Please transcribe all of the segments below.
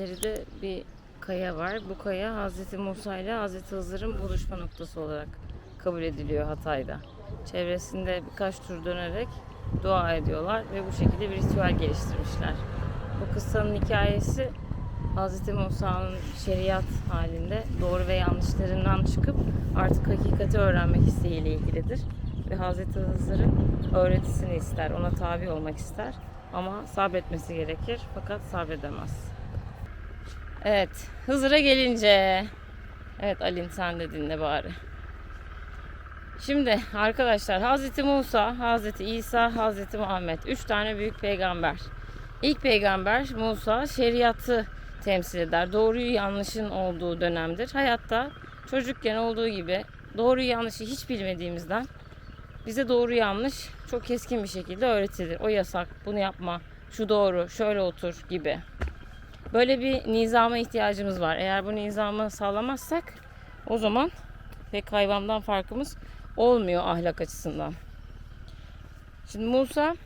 İçeride bir kaya var. Bu kaya Hazreti Musa ile Hazreti Hızır'ın buluşma noktası olarak kabul ediliyor Hatay'da. Çevresinde birkaç tur dönerek dua ediyorlar ve bu şekilde bir ritüel geliştirmişler. Bu kıssanın hikayesi Hazreti Musa'nın şeriat halinde doğru ve yanlışlarından çıkıp artık hakikati öğrenmek isteğiyle ilgilidir. Ve Hazreti Hızır'ın öğretisini ister, ona tabi olmak ister. Ama sabretmesi gerekir fakat sabredemez. Evet, Hızır'a gelince... Evet Alin sen de dinle bari. Şimdi arkadaşlar Hazreti Musa, Hazreti İsa, Hazreti Muhammed. Üç tane büyük peygamber. İlk peygamber Musa şeriatı temsil eder. Doğruyu yanlışın olduğu dönemdir. Hayatta çocukken olduğu gibi doğruyu yanlışı hiç bilmediğimizden bize doğru yanlış çok keskin bir şekilde öğretilir. O yasak, bunu yapma, şu doğru, şöyle otur gibi. Böyle bir nizama ihtiyacımız var. Eğer bu nizamı sağlamazsak o zaman pek hayvandan farkımız olmuyor ahlak açısından. Şimdi Musa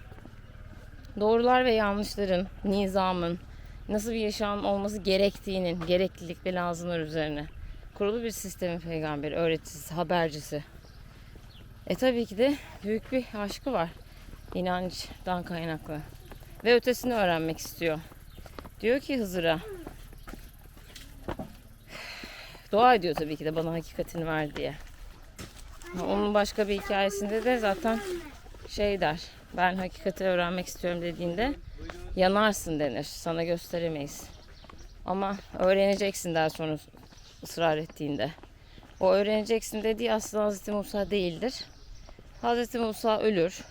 doğrular ve yanlışların, nizamın, nasıl bir yaşam olması gerektiğinin, gereklilik ve lazımlar üzerine kurulu bir sistemin peygamberi, öğreticisi, habercisi. E tabii ki de büyük bir aşkı var. İnançtan kaynaklı. Ve ötesini öğrenmek istiyor. Diyor ki Hızır'a. Dua ediyor tabii ki de bana hakikatini ver diye. Onun başka bir hikayesinde de zaten şey der. Ben hakikati öğrenmek istiyorum dediğinde yanarsın denir. Sana gösteremeyiz. Ama öğreneceksin der sonra ısrar ettiğinde. O öğreneceksin dediği aslında Hazreti Musa değildir. Hazreti Musa ölür.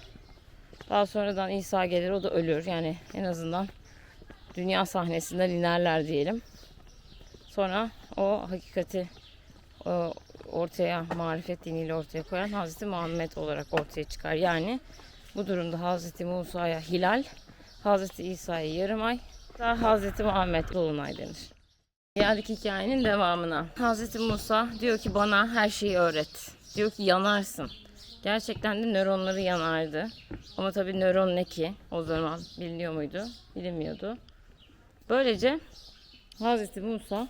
Daha sonradan İsa gelir o da ölür. Yani en azından dünya sahnesinden inerler diyelim. Sonra o hakikati o ortaya marifet diniyle ortaya koyan Hazreti Muhammed olarak ortaya çıkar. Yani bu durumda Hazreti Musa'ya hilal, Hazreti İsa'ya yarım ay, da Hazreti Muhammed dolunay denir. Geldik hikayenin devamına. Hazreti Musa diyor ki bana her şeyi öğret. Diyor ki yanarsın. Gerçekten de nöronları yanardı. Ama tabii nöron ne ki? O zaman biliniyor muydu? Bilinmiyordu. Böylece Hazreti Musa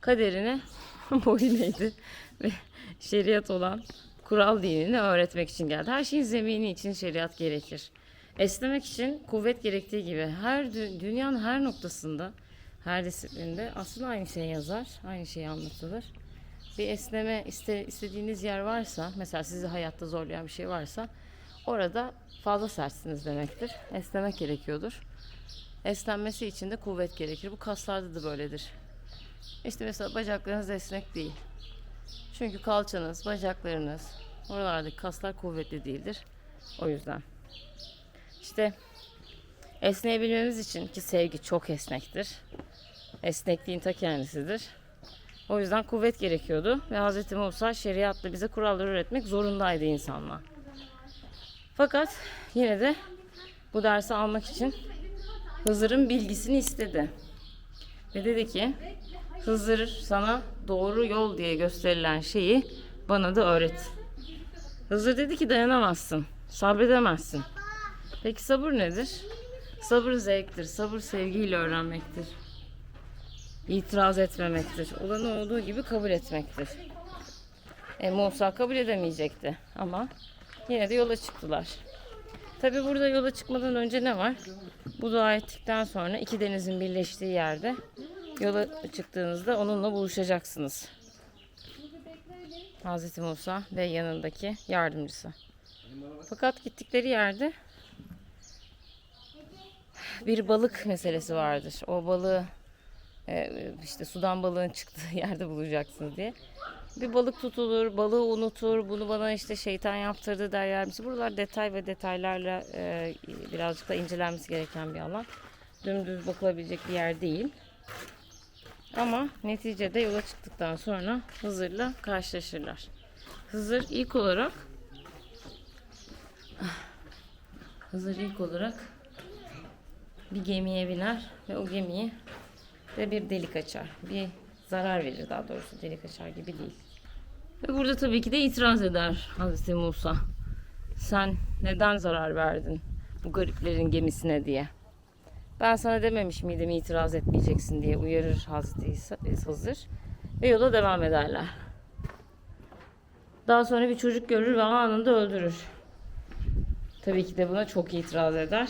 kaderine boyun eğdi ve şeriat olan kural dinini öğretmek için geldi. Her şeyin zemini için şeriat gerekir. Esnemek için kuvvet gerektiği gibi her dü- dünyanın her noktasında, her disiplinde aslında aynı şey yazar, aynı şey anlatılır. Bir esneme iste, istediğiniz yer varsa, mesela sizi hayatta zorlayan bir şey varsa orada fazla sertsiniz demektir. Esnemek gerekiyordur. Esnenmesi için de kuvvet gerekir. Bu kaslarda da böyledir. İşte mesela bacaklarınız esnek değil. Çünkü kalçanız, bacaklarınız, oralardaki kaslar kuvvetli değildir. O yüzden. İşte esneyebilmemiz için ki sevgi çok esnektir. Esnekliğin ta kendisidir. O yüzden kuvvet gerekiyordu ve Hz. Musa şeriatla bize kurallar öğretmek zorundaydı insanlar. Fakat yine de bu dersi almak için Hızır'ın bilgisini istedi. Ve dedi ki Hızır sana doğru yol diye gösterilen şeyi bana da öğret. Hızır dedi ki dayanamazsın, sabredemezsin. Peki sabır nedir? Sabır zevktir, sabır sevgiyle öğrenmektir. İtiraz etmemektir. Olanı olduğu gibi kabul etmektir. E, Musa kabul edemeyecekti ama yine de yola çıktılar. Tabi burada yola çıkmadan önce ne var? Bu dua ettikten sonra iki denizin birleştiği yerde yola çıktığınızda onunla buluşacaksınız. Hazreti Musa ve yanındaki yardımcısı. Fakat gittikleri yerde bir balık meselesi vardır. O balığı e, işte sudan balığın çıktığı yerde bulacaksınız diye. Bir balık tutulur, balığı unutur, bunu bana işte şeytan yaptırdı der yardımcısı. Buralar detay ve detaylarla e, birazcık da incelenmesi gereken bir alan. Dümdüz bakılabilecek bir yer değil. Ama neticede yola çıktıktan sonra Hızır'la karşılaşırlar. Hızır ilk olarak Hızır ilk olarak bir gemiye biner ve o gemiyi de bir delik açar. Bir zarar verir daha doğrusu delik açar gibi değil. Ve burada tabii ki de itiraz eder Hazreti Musa. Sen neden zarar verdin bu gariplerin gemisine diye. Ben sana dememiş miydim itiraz etmeyeceksin diye uyarır Hazreti İsa, Hızır. Ve yola devam ederler. Daha sonra bir çocuk görür ve anında öldürür. Tabii ki de buna çok itiraz eder.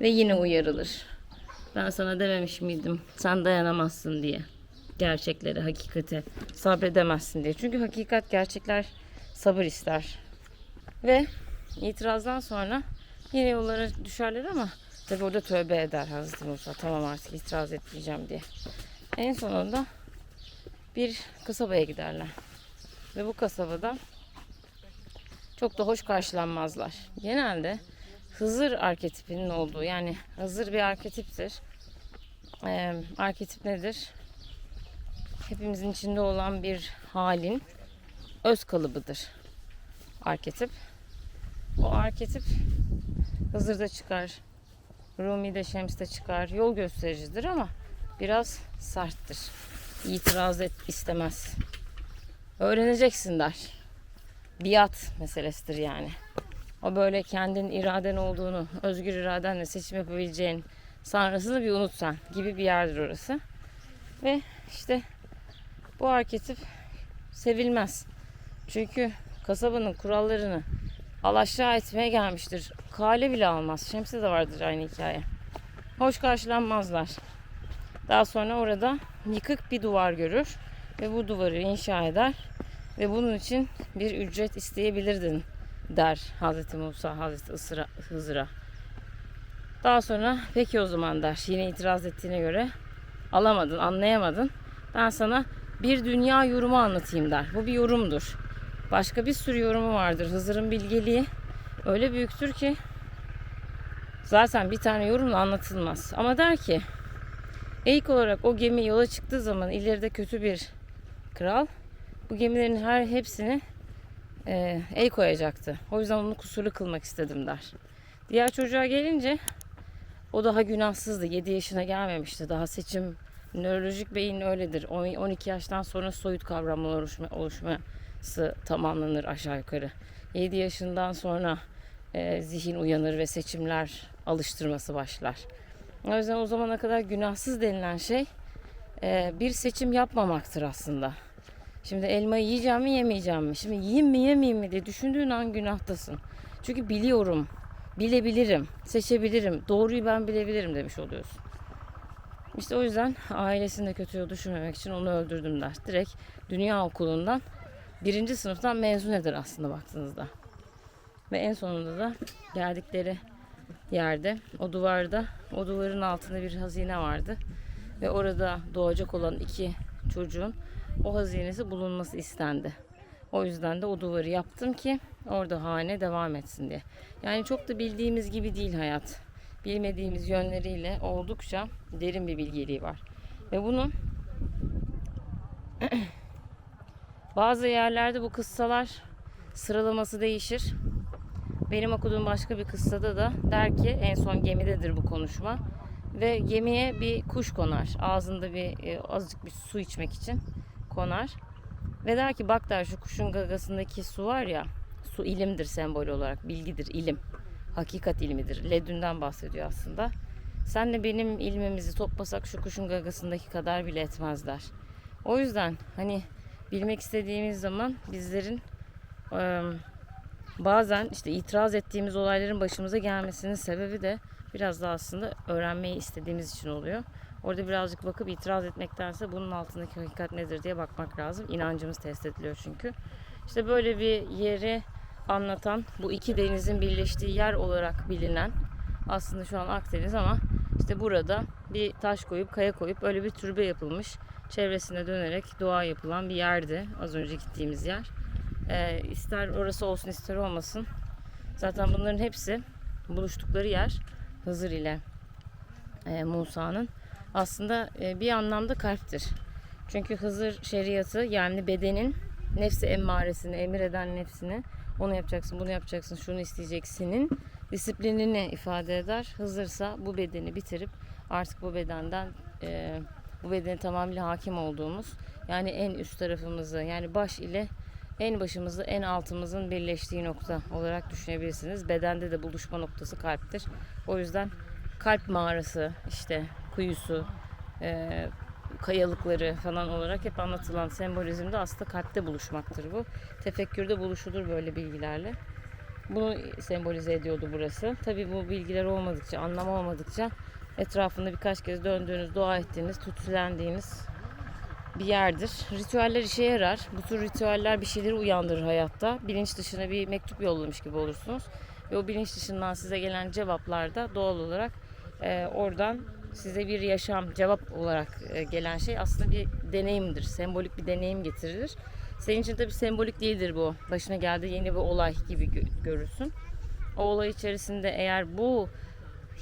Ve yine uyarılır. Ben sana dememiş miydim sen dayanamazsın diye. Gerçeklere, hakikate sabredemezsin diye. Çünkü hakikat, gerçekler sabır ister. Ve itirazdan sonra yine yollara düşerler ama tabii orada tövbe eder Hazreti Musa. Tamam artık itiraz etmeyeceğim diye. En sonunda bir kasabaya giderler. Ve bu kasabada çok da hoş karşılanmazlar. Genelde Hızır arketipinin olduğu yani Hızır bir arketiptir. Ee, arketip nedir? Hepimizin içinde olan bir halin öz kalıbıdır. Arketip. O arketip Hızır'da çıkar. Rumi'de Şems'te çıkar. Yol göstericidir ama biraz serttir. İtiraz et istemez. Öğreneceksin der. Biat meselesidir yani. O böyle kendin iraden olduğunu, özgür iradenle seçim yapabileceğin sonrasını bir unut sen gibi bir yerdir orası. Ve işte bu arketip sevilmez. Çünkü kasabanın kurallarını alaşağı etmeye gelmiştir. Kale bile almaz. Şems'e de vardır aynı hikaye. Hoş karşılanmazlar. Daha sonra orada yıkık bir duvar görür ve bu duvarı inşa eder ve bunun için bir ücret isteyebilirdin der Hazreti Musa Hazreti Isra, Hızır'a. Daha sonra peki o zaman der. Yine itiraz ettiğine göre alamadın, anlayamadın. Ben sana bir dünya yorumu anlatayım der. Bu bir yorumdur. Başka bir sürü yorumu vardır. Hızır'ın bilgeliği öyle büyüktür ki zaten bir tane yorumla anlatılmaz. Ama der ki ilk olarak o gemi yola çıktığı zaman ileride kötü bir kral bu gemilerin her hepsini e, el koyacaktı. O yüzden onu kusurlu kılmak istedim der. Diğer çocuğa gelince o daha günahsızdı. 7 yaşına gelmemişti. Daha seçim nörolojik beyin öyledir. 12 yaştan sonra soyut kavramlar oluşma, oluşması tamamlanır aşağı yukarı. 7 yaşından sonra e, zihin uyanır ve seçimler alıştırması başlar. O yüzden o zamana kadar günahsız denilen şey e, bir seçim yapmamaktır aslında. Şimdi elmayı yiyeceğim mi yemeyeceğim mi? Şimdi yiyeyim mi yemeyeyim mi diye düşündüğün an günahtasın. Çünkü biliyorum, bilebilirim, seçebilirim, doğruyu ben bilebilirim demiş oluyorsun. İşte o yüzden ailesini de kötü yol düşünmemek için onu öldürdüm der. Direkt dünya okulundan birinci sınıftan mezun eder aslında baktığınızda. Ve en sonunda da geldikleri yerde o duvarda o duvarın altında bir hazine vardı. Ve orada doğacak olan iki çocuğun o hazinesi bulunması istendi. O yüzden de o duvarı yaptım ki orada hane devam etsin diye. Yani çok da bildiğimiz gibi değil hayat. Bilmediğimiz yönleriyle oldukça derin bir bilgeliği var. Ve bunun bazı yerlerde bu kıssalar sıralaması değişir. Benim okuduğum başka bir kıssada da der ki en son gemidedir bu konuşma ve gemiye bir kuş konar. Ağzında bir e, azıcık bir su içmek için konar. Ve der ki bak der şu kuşun gagasındaki su var ya su ilimdir sembol olarak bilgidir ilim. Hakikat ilmidir. Ledünden bahsediyor aslında. Sen de benim ilmimizi toplasak şu kuşun gagasındaki kadar bile etmezler. O yüzden hani bilmek istediğimiz zaman bizlerin e, bazen işte itiraz ettiğimiz olayların başımıza gelmesinin sebebi de biraz da aslında öğrenmeyi istediğimiz için oluyor. Orada birazcık bakıp itiraz etmektense bunun altındaki hakikat nedir diye bakmak lazım. İnancımız test ediliyor çünkü. İşte böyle bir yeri anlatan bu iki denizin birleştiği yer olarak bilinen aslında şu an Akdeniz ama işte burada bir taş koyup kaya koyup öyle bir türbe yapılmış. Çevresine dönerek dua yapılan bir yerdi az önce gittiğimiz yer. Ee, ister orası olsun ister olmasın. Zaten bunların hepsi buluştukları yer Hızır ile e, Musa'nın aslında e, bir anlamda kalptir. Çünkü Hızır şeriatı yani bedenin nefsi emmaresini, emir eden nefsini onu yapacaksın, bunu yapacaksın, şunu isteyeceksinin disiplinini ifade eder. Hızırsa bu bedeni bitirip artık bu bedenden e, bu bedene tamamıyla hakim olduğumuz yani en üst tarafımızı yani baş ile en başımızı en altımızın birleştiği nokta olarak düşünebilirsiniz. Bedende de buluşma noktası kalptir. O yüzden kalp mağarası, işte kuyusu, e, kayalıkları falan olarak hep anlatılan sembolizmde aslında kalpte buluşmaktır bu. Tefekkürde buluşulur böyle bilgilerle. Bunu sembolize ediyordu burası. Tabii bu bilgiler olmadıkça, anlam olmadıkça etrafında birkaç kez döndüğünüz, dua ettiğiniz, tütsülendiğiniz bir yerdir. Ritüeller işe yarar. Bu tür ritüeller bir şeyleri uyandırır hayatta. Bilinç dışına bir mektup yollamış gibi olursunuz. Ve o bilinç dışından size gelen cevaplar da doğal olarak e, oradan size bir yaşam cevap olarak e, gelen şey aslında bir deneyimdir. Sembolik bir deneyim getirir. Senin için tabii sembolik değildir bu. Başına geldi yeni bir olay gibi gö- görürsün. O olay içerisinde eğer bu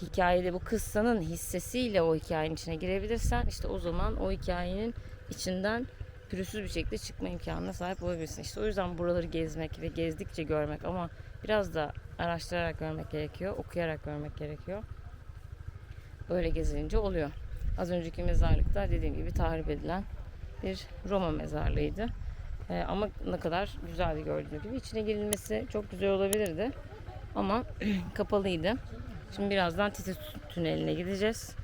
hikayede bu kıssanın hissesiyle o hikayenin içine girebilirsen işte o zaman o hikayenin içinden pürüzsüz bir şekilde çıkma imkanına sahip olabilirsin. İşte o yüzden buraları gezmek ve gezdikçe görmek ama biraz da araştırarak görmek gerekiyor, okuyarak görmek gerekiyor. Böyle gezilince oluyor. Az önceki mezarlıkta dediğim gibi tahrip edilen bir Roma mezarlığıydı. Ee, ama ne kadar güzeldi gördüğünüz gibi. İçine girilmesi çok güzel olabilirdi. Ama kapalıydı. Şimdi birazdan Titi Tüneli'ne gideceğiz.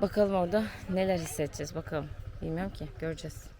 Bakalım orada neler hissedeceğiz bakalım. Bilmiyorum ki göreceğiz.